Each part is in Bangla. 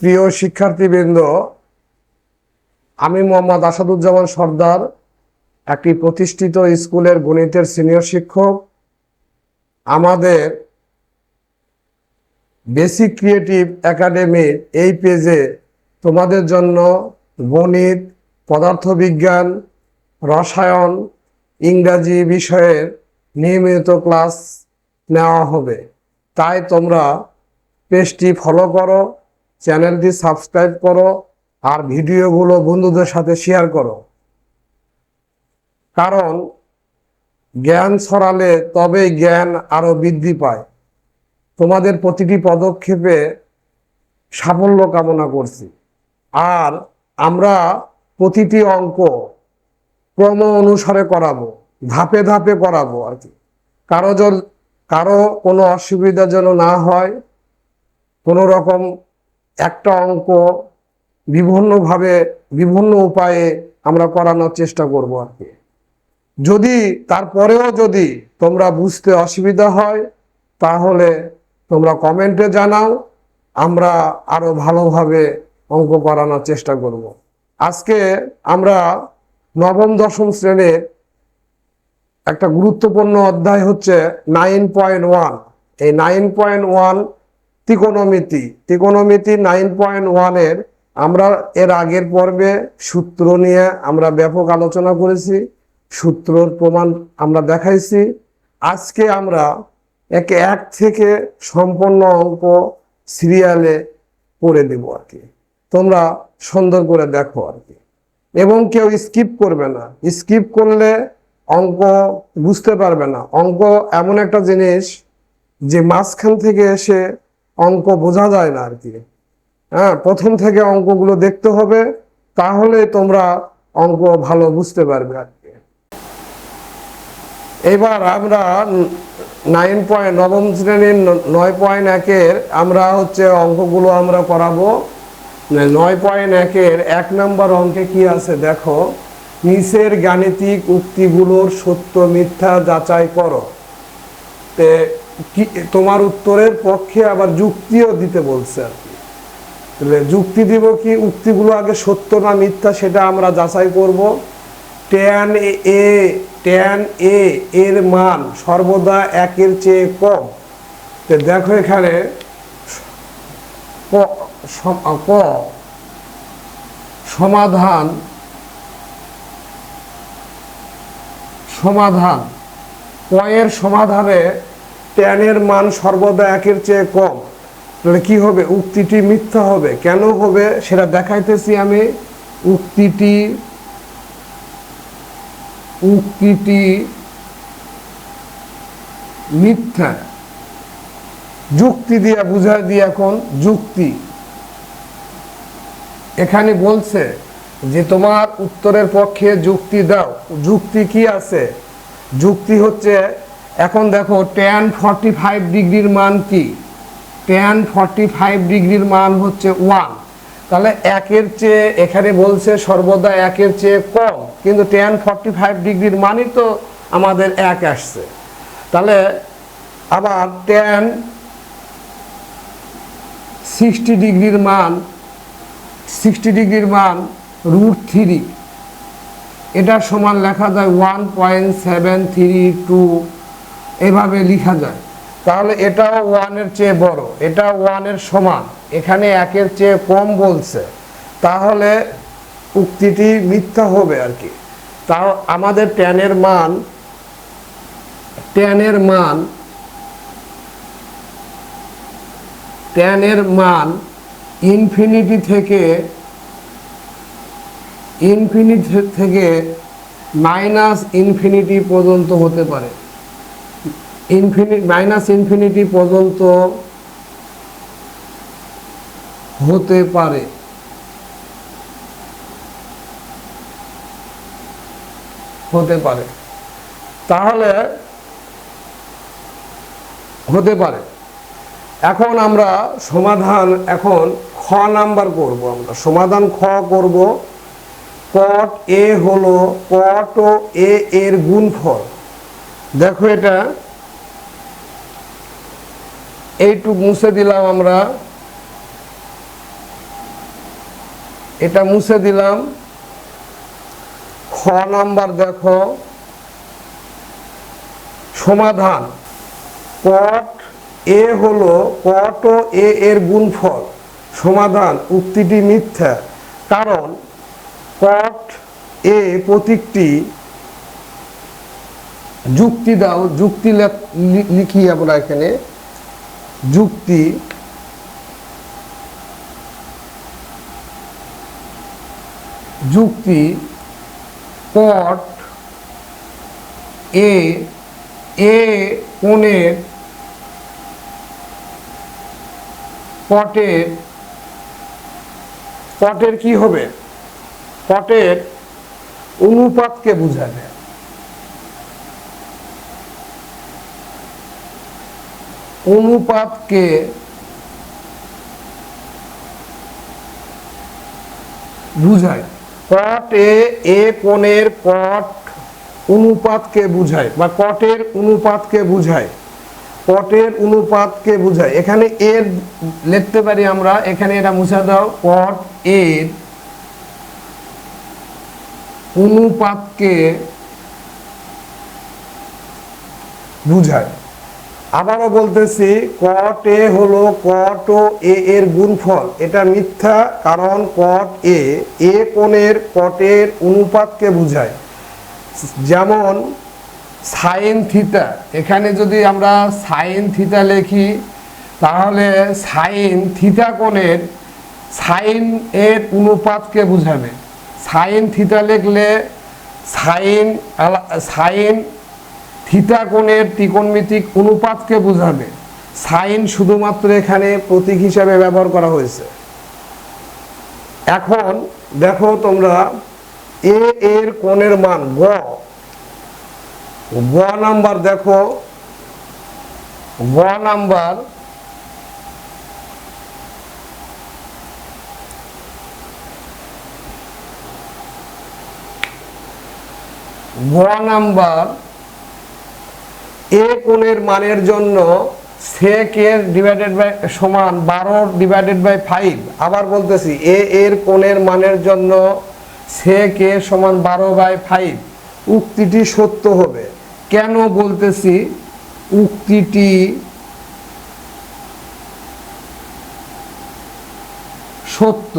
প্রিয় শিক্ষার্থীবৃন্দ, আমি মোহাম্মদ আসাদুজ্জামান সর্দার, একটি প্রতিষ্ঠিত স্কুলের গণিতের সিনিয়র শিক্ষক। আমাদের বেসিক ক্রিয়েটিভ একাডেমির এই পেজে তোমাদের জন্য গণিত, পদার্থবিজ্ঞান, রসায়ন, ইংরাজি বিষয়ের নিয়মিত ক্লাস নেওয়া হবে। তাই তোমরা পেজটি ফলো করো। চ্যানেলটি সাবস্ক্রাইব করো আর ভিডিওগুলো বন্ধুদের সাথে শেয়ার করো। কারণ জ্ঞান ছড়ালে তবেই জ্ঞান আরও বৃদ্ধি পায়। তোমাদের প্রতিটি পদক্ষেপে সাফল্য কামনা করছি। আর আমরা প্রতিটি অঙ্ক ক্রম অনুসারে করাবো, ধাপে ধাপে করাবো আর কি। কারও কারও কোনো অসুবিধা যেন না হয়, কোনো রকম একটা অঙ্ক বিভিন্নভাবে, বিভিন্ন উপায়ে আমরা করানোর চেষ্টা করব আর কি। যদি তারপরেও যদি তোমরা বুঝতে অসুবিধা হয়, তাহলে তোমরা কমেন্টে জানাও, আমরা আরও ভালোভাবে অঙ্ক করানোর চেষ্টা করব। আজকে আমরা নবম, দশম শ্রেণির একটা গুরুত্বপূর্ণ অধ্যায় হচ্ছে নাইন পয়েন্ট ওয়ান এই নাইন পয়েন্ট ওয়ান ত্রিকোণমিতি। ত্রিকোণমিতি নাইন পয়েন্ট ওয়ানের আমরা এর আগের পর্বে সূত্র নিয়ে আমরা ব্যাপক আলোচনা করেছি, সূত্রর প্রমাণ আমরা দেখাইছি। আজকে আমরা একে এক থেকে সম্পূর্ণ অঙ্ক সিরিয়ালে করে দেব আর কি। তোমরা সুন্দর করে দেখো আর কি। এবং কেউ স্কিপ করবে না। স্কিপ করলে অঙ্ক বুঝতে পারবে না। অঙ্ক এমন একটা জিনিস যে মাঝখান থেকে এসে অঙ্ক বোঝা যায় না আর কি। হ্যাঁ প্রথম থেকে অঙ্কগুলো দেখতে হবে, তাহলে তোমরা অঙ্ক ভালো বুঝতে পারবে আর কি। এবার আমরা নাইন পয়েন্ট, নবম শ্রেণির নয় পয়েন্ট একের আমরা হচ্ছে অঙ্কগুলো আমরা করাবো। নয় পয়েন্ট একের এক নম্বর অঙ্কে কি আছে দেখো? নিচের গাণিতিক উক্তিগুলোর সত্য মিথ্যা যাচাই করো। তে তোমার উত্তরের পক্ষে আবার যুক্তিও দিতে বলছে আর কি। তাহলে যুক্তি দিব কি, উক্তিগুলো আগে সত্য না মিথ্যা সেটা আমরা যাচাই করব। ট্যান এ ট্যান এ, এর মান সর্বদা একের চেয়ে কম। তো দেখো এখানে ক, সম- ক সমাধান সমাধান কয়ের সমাধানে ট্যানের মান সর্বদা একের চেয়ে কম। তাহলে কি হবে? উক্তিটি মিথ্যা হবে। কেন হবে? সেটা দেখাইতেছি আমি। উক্তিটি উক্তিটি মিথ্যা। যুক্তি দিয়ে বুঝাই দিয়ে এখন, যুক্তি। এখানে বলছে যে তোমার উত্তরের পক্ষে যুক্তি দাও। যুক্তি কি আছে? যুক্তি হচ্ছে এখন দেখো টেন ফর্টি ফাইভ ডিগ্রির মান কি? টেন ফর্টি ফাইভ ডিগ্রির মান হচ্ছে ওয়ান তাহলে একের চেয়ে, এখানে বলছে সর্বদা একের চেয়ে কম, কিন্তু টেন ফর্টি ফাইভ ডিগ্রির মানই তো আমাদের এক আসছে। তাহলে আবার টেন সিক্সটি ডিগ্রির মান সিক্সটি ডিগ্রির মান রুট থ্রি এটার সমান লেখা যায় one point seven three two এভাবে লিখা যায়। তাহলে এটাও ওয়ানের চেয়ে বড় এটা ওয়ানের সমান, এখানে একের চেয়ে কম বলছে। তাহলে উক্তিটি মিথ্যা হবে আর কি। তাও আমাদের ট্যানের মান ট্যানের মান ট্যানের মান ইনফিনিটি থেকে ইনফিনিটি থেকে মাইনাস ইনফিনিটি পর্যন্ত হতে পারে। ইনফিনিট মাইনাস ইনফিনিটি পর্যন্ত হতে পারে। হতে পারে। তাহলে হতে পারে। এখন আমরা সমাধান এখন খ নাম্বার করব আমরা। সমাধান খ করব। কট এ হলো কট ও এ এর গুণফল। দেখো এটা এইটুক মুছে দিলাম আমরা। এটা মুছে দিলাম। খ নাম্বার দেখো। সমাধান। কট এ হলো কট ও এ এর গুণফল। সমাধান, উক্তিটি মিথ্যা। কারণ কট এ প্রতীকটি যুক্তি দাও, যুক্তি লেখ- আমরা এখানে। যুক্তি যুক্তি কট এ এ কোণের পটের পটের কি হবে? পটের অনুপাতকে বুঝাবে। অনুপাতকে বুঝায়। কট এ কোণের কট অনুপাতকে বুঝায়, বা কটের অনুপাতকে বুঝায়। কটের অনুপাতকে বুঝায়। এখানে এর লিখতে পারি আমরা, এখানে এটা মুছা দাও কট এর অনুপাতকে বুঝায়। আবারও বলতেছি কট এ হলো কট ও এ এর গুণফল। এটা মিথ্যা কারণ কট এ এ কোণের কটের অনুপাতকে বোঝায়। যেমন সাইন থিতা এখানে যদি আমরা সাইন থিতা লিখি, তাহলে সাইন থিতা কোণের সাইন এর অনুপাতকে বোঝাবে। সাইন থিতা লিখলে সাইন সাইন থিতা কোণের ত্রিকোণমিতিক অনুপাতকে বোঝাবে। সাইন শুধুমাত্র এখানে প্রতীক হিসাবে ব্যবহার করা হয়েছে। এখন দেখো তোমরা, এ এর কোণের মান গ। গ নাম্বার দেখো, গ নাম্বার গ নাম্বার এ কোণের মানের জন্য সেক এর ডিভাইডেড বাই সমান বারো ডিভাইডেড বাই ফাইভ আবার বলতেছি, এ এর কোণের মানের জন্য সেক এ সমান বারো বাই ফাইভ উক্তিটি সত্য হবে। কেন বলতেছি উক্তিটি সত্য?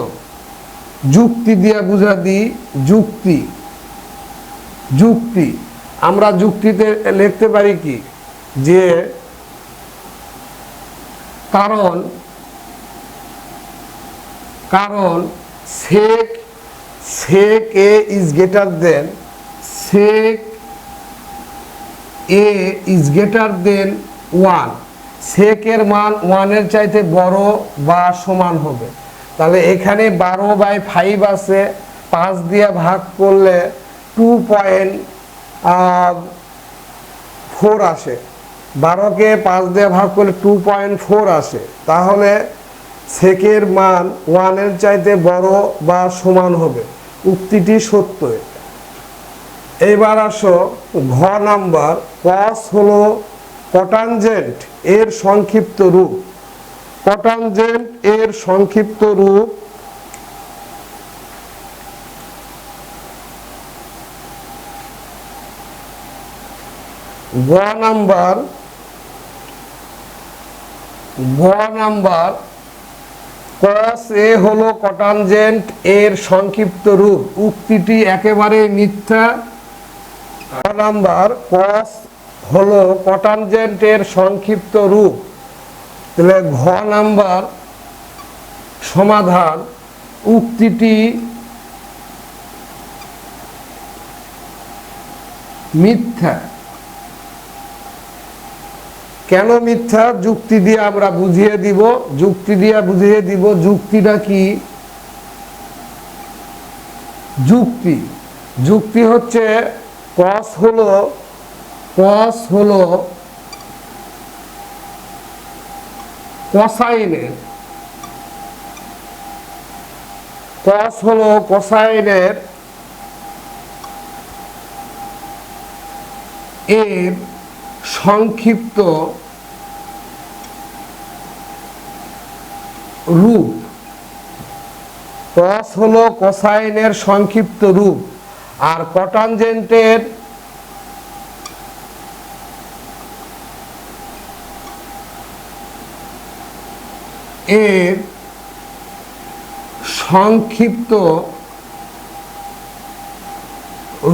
যুক্তি দিয়ে বুঝা দিই যুক্তি। যুক্তি। আমরা যুক্তিতে লিখতে পারি কি? যে কারণ কারণ sec sec A is greater than sec A is greater than one সেকের মান ওয়ানের চাইতে বড় বা সমান হবে। তাহলে এখানে বারো বাই ফাইভ আছে, পাঁচ দিয়ে ভাগ করলে টু পয়েন্ট ফোর আসে। বারোকে পাঁচ দিয়ে ভাগ করলে টু পয়েন্ট ফোর আসে। তাহলে সেকের মান ওয়ানের চাইতে বড় বা সমান হবে। উক্তিটি সত্য এইবার আসো ঘ নাম্বার। কস হলো কটানজেন্ট এর সংক্ষিপ্ত রূপ। কটানজেন্ট এর সংক্ষিপ্ত রূপ গ নাম্বার গ নাম্বার কস এ হলো কটানজেন্ট এর সংক্ষিপ্ত রূপ। উক্তিটি একেবারে মিথ্যা। গ নাম্বার কস হলো কটানজেন্ট এর সংক্ষিপ্ত রূপ। তাহলে ঘ নাম্বার সমাধান। উক্তিটি মিথ্যা। কেন মিথ্যা? যুক্তি দিয়ে আমরা বুঝিয়ে দিব। যুক্তি দিয়ে বুঝিয়ে দিব, যুক্তিটা কি? যুক্তি। যুক্তি হচ্ছে কস হলো কস হলো কসাইনের কস হলো কোসাইনের এর সংক্ষিপ্ত রূপ। কস হলো কোসাইনের সংক্ষিপ্ত রূপ আর কটানজেন্টের এর সংক্ষিপ্ত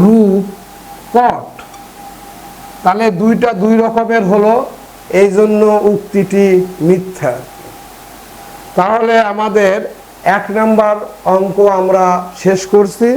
রূপ কট তাহলে দুইটা দুই রকমের হলো, এই জন্য উক্তিটি মিথ্যা। তাহলে আমাদের এক নাম্বার অঙ্ক আমরা শেষ করছি।